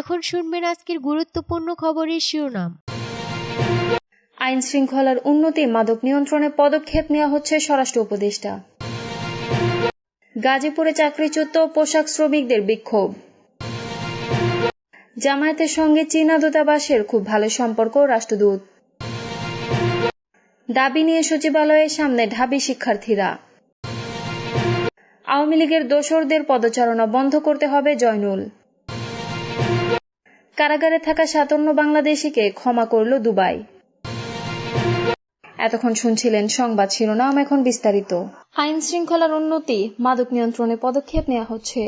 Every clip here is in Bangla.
এখন শুনবেন আজকের গুরুত্বপূর্ণ খবরের শিরোনাম। আইন শৃঙ্খলার উন্নতি, মাদক নিয়ন্ত্রণে পদক্ষেপ নেওয়া হচ্ছে স্বরাষ্ট্র উপদেষ্টা। গাজীপুরে চাকরিচ্যুত পোশাক শ্রমিকদের বিক্ষোভ। জামায়াতের সঙ্গে চীনা দূতাবাসের খুব ভালো সম্পর্ক, রাষ্ট্রদূত। দাবি নিয়ে সচিবালয়ের সামনে ঢাবি শিক্ষার্থীরা। আওয়ামী লীগের দোসরদের পদচারণা বন্ধ করতে হবে জয়নুল। কারাগারে থাকা সাতান্ন বাংলাদেশিকে ক্ষমা করল দুবাই। এতক্ষণ শুনছিলেন সংবাদ শিরোনাম, এখন বিস্তারিত। আইন শৃঙ্খলার উন্নতি, মাদক নিয়ন্ত্রণে পদক্ষেপ নেওয়া হচ্ছে।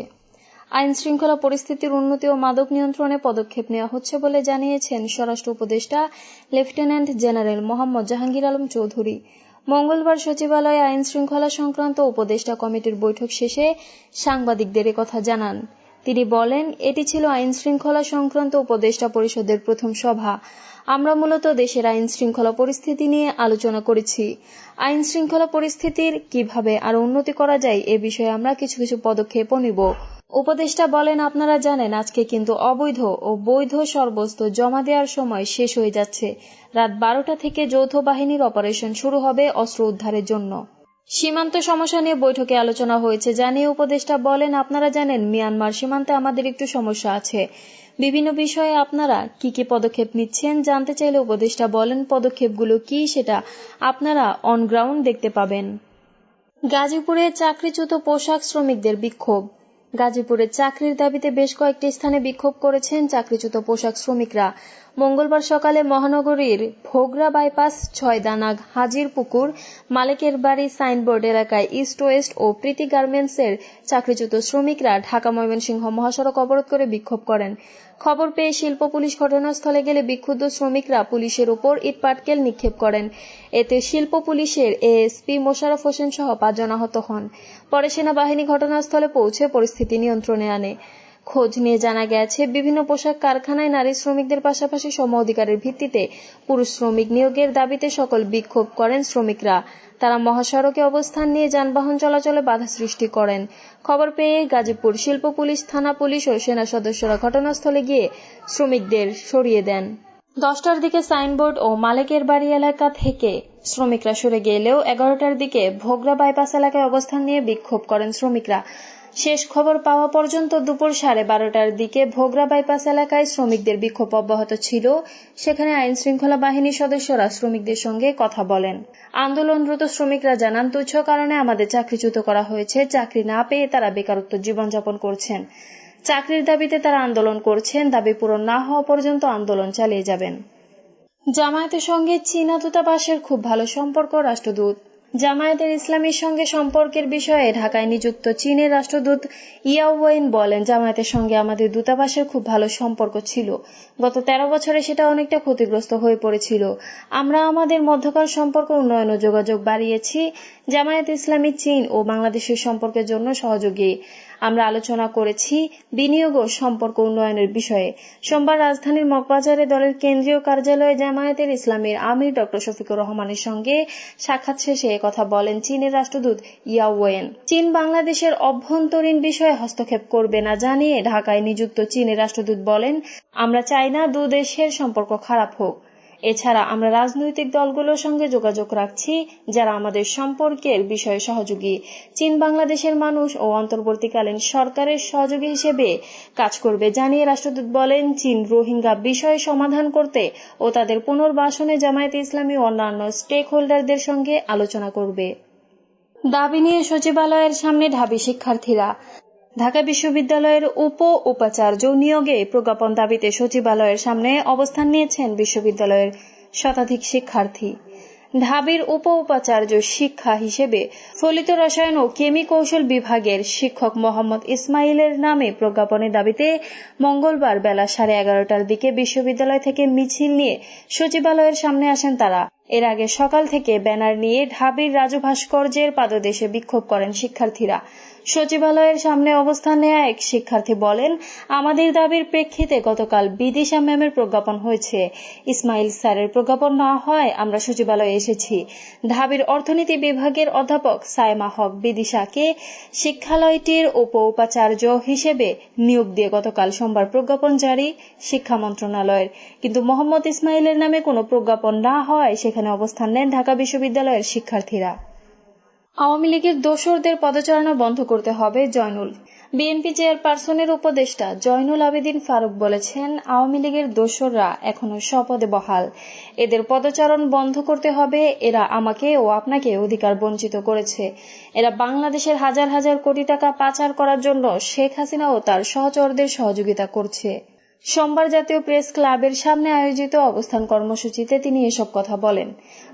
আইন শৃঙ্খলা পরিস্থিতির উন্নতি ও মাদক নিয়ন্ত্রণে পদক্ষেপ নেওয়া হচ্ছে বলে জানিয়েছেন স্বরাষ্ট্র উপদেষ্টা লেফটেন্যান্ট জেনারেল মোহাম্মদ জাহাঙ্গীর আলম চৌধুরী। মঙ্গলবার সচিবালয়ে আইন শৃঙ্খলা সংক্রান্ত উপদেষ্টা কমিটির বৈঠক শেষে সাংবাদিকদের কথা জানান। তিনি বলেন, এটি ছিল আইন শৃঙ্খলা সংক্রান্ত উপদেষ্টা পরিষদের প্রথম সভা। আমরা মূলত দেশের আইন শৃঙ্খলা পরিস্থিতি নিয়ে আলোচনা করেছি। আইন শৃঙ্খলা পরিস্থিতির কীভাবে আরও উন্নতি করা যায় এ বিষয়ে আমরা কিছু কিছু পদক্ষেপও নিব। উপদেষ্টা বলেন, আপনারা জানেন, আজকে কিন্তু অবৈধ ও বৈধ সর্বস্ত জমা দেওয়ার সময় শেষ হয়ে যাচ্ছে। রাত বারোটা থেকে যৌথ বাহিনীর অপারেশন শুরু হবে অস্ত্র উদ্ধারের জন্য। সীমান্ত সমস্যা নিয়ে বৈঠকে আলোচনা হয়েছে জানিয়ে উপদেষ্টা বলেন, আপনারা জানেন, মিয়ানমার সীমান্তে আমাদের একটু সমস্যা আছে। বিভিন্ন বিষয়ে আপনারা কি কি পদক্ষেপ নিচ্ছেন জানতে চাইলে উপদেষ্টা বলেন, পদক্ষেপগুলো কি সেটা আপনারা অন গ্রাউন্ড দেখতে পাবেন। গাজীপুরে চাকরিচ্যুত পোশাক শ্রমিকদের বিক্ষোভ। গাজীপুরে চাকরির দাবিতে বেশ কয়েকটি স্থানে বিক্ষোভ করেছেন চাকরিচ্যুত পোশাক শ্রমিকরা। মঙ্গলবার সকালে মহানগরীর ভোগরা বাইপাস ছয়দানাগ হাজির পুকুর, মালিকের বাড়ি সাইনবোর্ড এলাকায় ইস্ট ওয়েস্ট ও প্রীতি গার্মেন্টসের চাকরিচ্যুত শ্রমিকরা ঢাকা ময়মনসিংহ মহাসড়ক অবরোধ করে বিক্ষোভ করেন। খবর পেয়ে শিল্প পুলিশ ঘটনাস্থলে গেলে বিক্ষুব্ধ শ্রমিকরা পুলিশের উপর ইটপাটকেল নিক্ষেপ করেন। এতে শিল্প পুলিশের এএসপি মোশারফ হোসেন সহ পাঁচজন আহত হন। পরে সেনাবাহিনী ঘটনাস্থলে পৌঁছে পরিস্থিতি নিয়ন্ত্রণে আনে। খোঁজ নিয়ে জানা গেছে, বিভিন্ন পোশাক কারখানায় নারী শ্রমিকদের পাশাপাশি সম অধিকারের ভিত্তিতে পুরুষ শ্রমিক নিয়োগের দাবিতে সকল বিক্ষোভ করেন শ্রমিকরা। তারা মহাসড়কে অবস্থান নিয়ে যানবাহন চলাচলে বাধা সৃষ্টি করেন। খবর পেয়ে গাজীপুর শিল্প পুলিশ, থানা পুলিশ ও সেনা সদস্যরা ঘটনাস্থলে গিয়ে শ্রমিকদের সরিয়ে দেন। দশটার দিকে সাইনবোর্ড ও মালিকের বাড়ি এলাকা থেকে শ্রমিকরা সরে গেলেও এগারোটার দিকে ভোগরা বাইপাস এলাকায় অবস্থান নিয়ে বিক্ষোভ করেন শ্রমিকরা। শেষ খবর পাওয়া পর্যন্ত দুপুর সাড়ে বারোটার দিকে ভোগরা বাইপাস এলাকায় শ্রমিকদের বিক্ষোভ অব্যাহত ছিল। সেখানে আইন শৃঙ্খলা বাহিনীর সদস্যরা শ্রমিকদের সঙ্গে কথা বলেন। আন্দোলনরত শ্রমিকরা জানান, তুচ্ছ কারণে আমাদের চাকরিচ্যুত করা হয়েছে। চাকরি না পেয়ে তারা বেকারত্ব জীবনযাপন করছেন। চাকরির দাবিতে তারা আন্দোলন করছেন। দাবি পূরণ না হওয়া পর্যন্ত আন্দোলন চালিয়ে যাবেন। জামায়াতের সঙ্গে চীনা দূতাবাসের খুব ভালো সম্পর্ক, রাষ্ট্রদূত। জামায়াতের ইসলামীর সঙ্গে সম্পর্কের বিষয়ে ঢাকায় নিযুক্ত চীনের রাষ্ট্রদূত ইয়াওয়েন বলেন, জামায়াতের সঙ্গে আমাদের দূতাবাসের খুব ভালো সম্পর্ক ছিল। গত তেরো বছরে সেটা অনেকটা ক্ষতিগ্রস্ত হয়ে পড়েছিল। আমরা আমাদের মধ্যকার সম্পর্ক, উন্নয়ন ও যোগাযোগ বাড়িয়েছি। জামায়াত ইসলামী চীন ও বাংলাদেশের সম্পর্কের জন্য সহযোগী। আমরা আলোচনা করেছি বিনিয়োগ ও সম্পর্ক উন্নয়নের বিষয়ে। সোমবার রাজধানীর মগবাজারে দলের কেন্দ্রীয় কার্যালয়ে জামায়াতের ইসলামের আমির ডক্টর শফিকুর রহমানের সঙ্গে সাক্ষাৎ শেষে কথা বলেন চীনের রাষ্ট্রদূত ইয়াওয়েন চীন বাংলাদেশের অভ্যন্তরীণ বিষয়ে হস্তক্ষেপ করবে না জানিয়ে ঢাকায় নিযুক্ত চীনের রাষ্ট্রদূত বলেন, আমরা চাই না দু দেশের সম্পর্ক খারাপ হোক। এছাড়া আমরা রাজনৈতিক দলগুলোর সঙ্গে যোগাযোগ রাখছি, যারা আমাদের সম্পর্কের বিষয়ে সহযোগী। চীন বাংলাদেশের মানুষ ও অন্তর্বর্তীকালীন সরকারের সহযোগী হিসেবে কাজ করবে জানিয়ে রাষ্ট্রদূত বলেন, চীন রোহিঙ্গা বিষয় সমাধান করতে ও তাদের পুনর্বাসনে জামায়াতে ইসলামী অন্যান্য স্টেক হোল্ডারদের সঙ্গে আলোচনা করবে। দাবি নিয়ে সচিবালয়ের সামনে ঢাবি শিক্ষার্থীরা। ঢাকা বিশ্ববিদ্যালয়ের উপ উপাচার্য নিয়োগে প্রজ্ঞাপন দাবিতে সচিবালয়ের সামনে অবস্থান নিয়েছেন বিশ্ববিদ্যালয়ের শতাধিক শিক্ষার্থী। ঢাবির উপ উপাচার্য শিক্ষা হিসেবে ফলিত রসায়ন ও কেমি কৌশল বিভাগের শিক্ষক মোহাম্মদ ইসমাইলের নামে প্রজ্ঞাপনের দাবিতে মঙ্গলবার বেলা সাড়ে এগারোটার দিকে বিশ্ববিদ্যালয় থেকে মিছিল নিয়ে সচিবালয়ের সামনে আসেন তারা। এর আগে সকাল থেকে ব্যানার নিয়ে ঢাবির রাজু ভাস্কর্যের পাদদেশে বিক্ষোভ করেন শিক্ষার্থীরা। সচিবালয়ের সামনে অবস্থান নেয়া এক শিক্ষার্থী বলেন, আমাদের দাবির প্রেক্ষিতে গতকাল বিদিশা ম্যামের প্রজ্ঞাপন হয়েছে। ইসমাইল স্যারের প্রজ্ঞাপন না হয় আমরা সচিবালয়ে এসেছি। ঢাবির অর্থনীতি বিভাগের অধ্যাপক সাইমা হক বিদিশাকে শিক্ষালয়টির উপ উপাচার্য হিসেবে নিয়োগ দিয়ে গতকাল সোমবার প্রজ্ঞাপন জারি শিক্ষা মন্ত্রণালয়ের। কিন্তু মোহাম্মদ ইসমাইলের নামে কোনো প্রজ্ঞাপন না হয় সেখানে অবস্থান নেন ঢাকা বিশ্ববিদ্যালয়ের শিক্ষার্থীরা। আওয়ামী লীগের দোসরদের পদচারণা বন্ধ করতে হবে জয়নুল। বিএনপি চেয়ারপারসনের উপদেষ্টা জয়নুল আবেদিন ফারুক বলেছেন, আওয়ামী লীগের দোসররা এখনও স্বপদে বহাল। এদের পদচারণ বন্ধ করতে হবে, এরা আমাকে ও আপনাকে অধিকার বঞ্চিত করেছে। এরা বাংলাদেশের হাজার হাজার কোটি টাকা পাচার করার জন্য শেখ হাসিনা ও তার সহচরদের সহযোগিতা করছে। সোমবার জাতীয় প্রেস ক্লাবের সামনে আয়োজিত অবস্থান কর্মসূচিতে তিনি এসব কথা বলেন।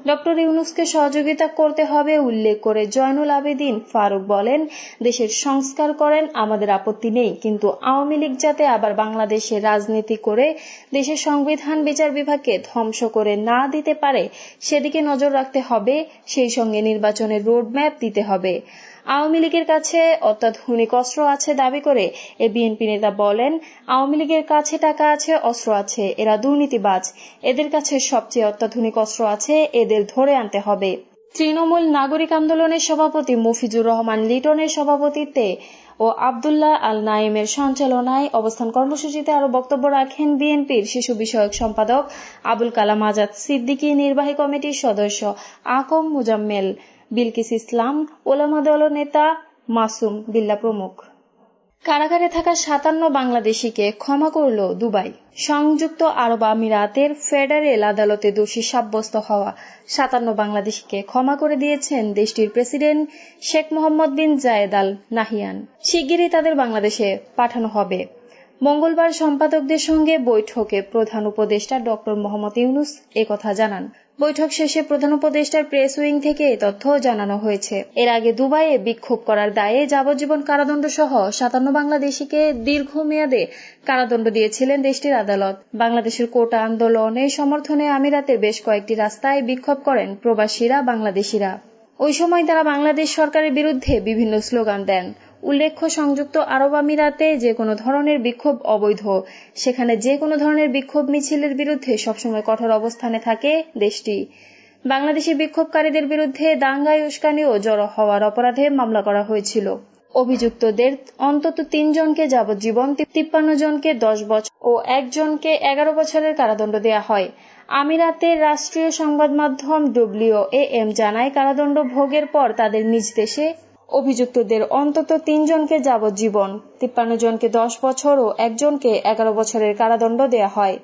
ডক্টর ইউনুসকে সহযোগিতা করতে হবে উল্লেখ করে জয়নুল আবেদিন ফারুক বলেন, দেশের সংস্কার করেন, আমাদের আপত্তি নেই, কিন্তু আওয়ামী লীগ যাতে আবার বাংলাদেশে রাজনীতি করে দেশের সংবিধান বিচার বিভাগকে ধ্বংস করে না দিতে পারে, সেদিকে নজর রাখতে হবে, সেই সঙ্গে নির্বাচনের রোডম্যাপ দিতে হবে। আওয়ামী লীগের কাছে অত্যাধুনিক অস্ত্র আছে দাবি করে এ বিএনপি নেতা বলেন, আওয়ামী লীগের কাছে টাকা আছে, অস্ত্র আছে, এরা দুর্নীতিবাজ। এদের কাছে সবচেয়ে অত্যাধুনিক অস্ত্র আছে, এদের ধরে আনতে হবে। তৃণমূল নাগরিক আন্দোলনের সভাপতি মফিজুর রহমান লিটনের সভাপতিত্বে ও আবদুল্লাহ আল নাইমের সঞ্চালনায় অবস্থান কর্মসূচিতে আরও বক্তব্য রাখেন বিএনপির শিশু বিষয়ক সম্পাদক আবুল কালাম আজাদ সিদ্দিকী নির্বাহী কমিটির সদস্য আকম মুজাম্মেল। বিলকিস ইসলাম, ওলামা দল নেতা মাসুম বিল্লা প্রমুখ। কারাগারে থাকা সাতান্ন বাংলাদেশিকে ক্ষমা করল দুবাই। সংযুক্ত আরব আমিরাতের ফেডারেল আদালতে দোষী সাব্যস্ত হওয়া সাতান্ন বাংলাদেশিকে ক্ষমা করে দিয়েছেন দেশটির president Sheikh Mohammed bin Zayed Al Nahyan. শিগগিরই তাদের বাংলাদেশে পাঠানো হবে। মঙ্গলবার সম্পাদকদের সঙ্গে বৈঠকে প্রধান উপদেষ্টা ডক্টর মোহাম্মদ ইউনুস একথা জানান। বৈঠক শেষে প্রধান উপদেষ্টার প্রেস উইং থেকে তথ্য জানানো হয়েছে। এর আগে দুবাইয়ে বিক্ষোভ করার দায়ে যাবজ্জীবন কারাদণ্ড সহ সাতান্ন বাংলাদেশিকে দীর্ঘমেয়াদে কারাদণ্ড দিয়েছিলেন দেশটির আদালত। বাংলাদেশের কোটা আন্দোলনের সমর্থনে আমিরাতের বেশ কয়েকটি রাস্তায় বিক্ষোভ করেন প্রবাসীরা, বাংলাদেশিরা। ওই সময় তারা বাংলাদেশ সরকারের বিরুদ্ধে বিভিন্ন স্লোগান দেন। উল্লেখ্য, সংযুক্ত আরব আমিরাতে যে কোনো ধরনের বিক্ষোভ অবৈধ। সেখানে যে কোনো ধরনের বিক্ষোভ মিছিলের বিরুদ্ধে সবসময় কঠোর অবস্থানে থাকে দেশটি। বাংলাদেশি বিক্ষোভকারীদের বিরুদ্ধে দাঙ্গায় উস্কানি ও জড়ো হওয়ার অপরাধে মামলা করা হয়েছিল। অভিযুক্তদের অন্তত তিনজনকে যাবজ্জীবন তিপ্পান্ন জনকে দশ বছর ও একজনকে এগারো বছরের কারাদণ্ড দেওয়া হয়। আমিরাতের রাষ্ট্রীয় সংবাদ মাধ্যম ডব্লিউ এম জানায়, কারাদণ্ড ভোগের পর তাদের নিজ দেশে অভিযুক্তদের অন্তত তিনজনকে যাবজ্জীবন। তিপ্পান্ন জনকে দশ বছর ও একজনকে এগারো বছরের কারাদণ্ড দেয়া হয়।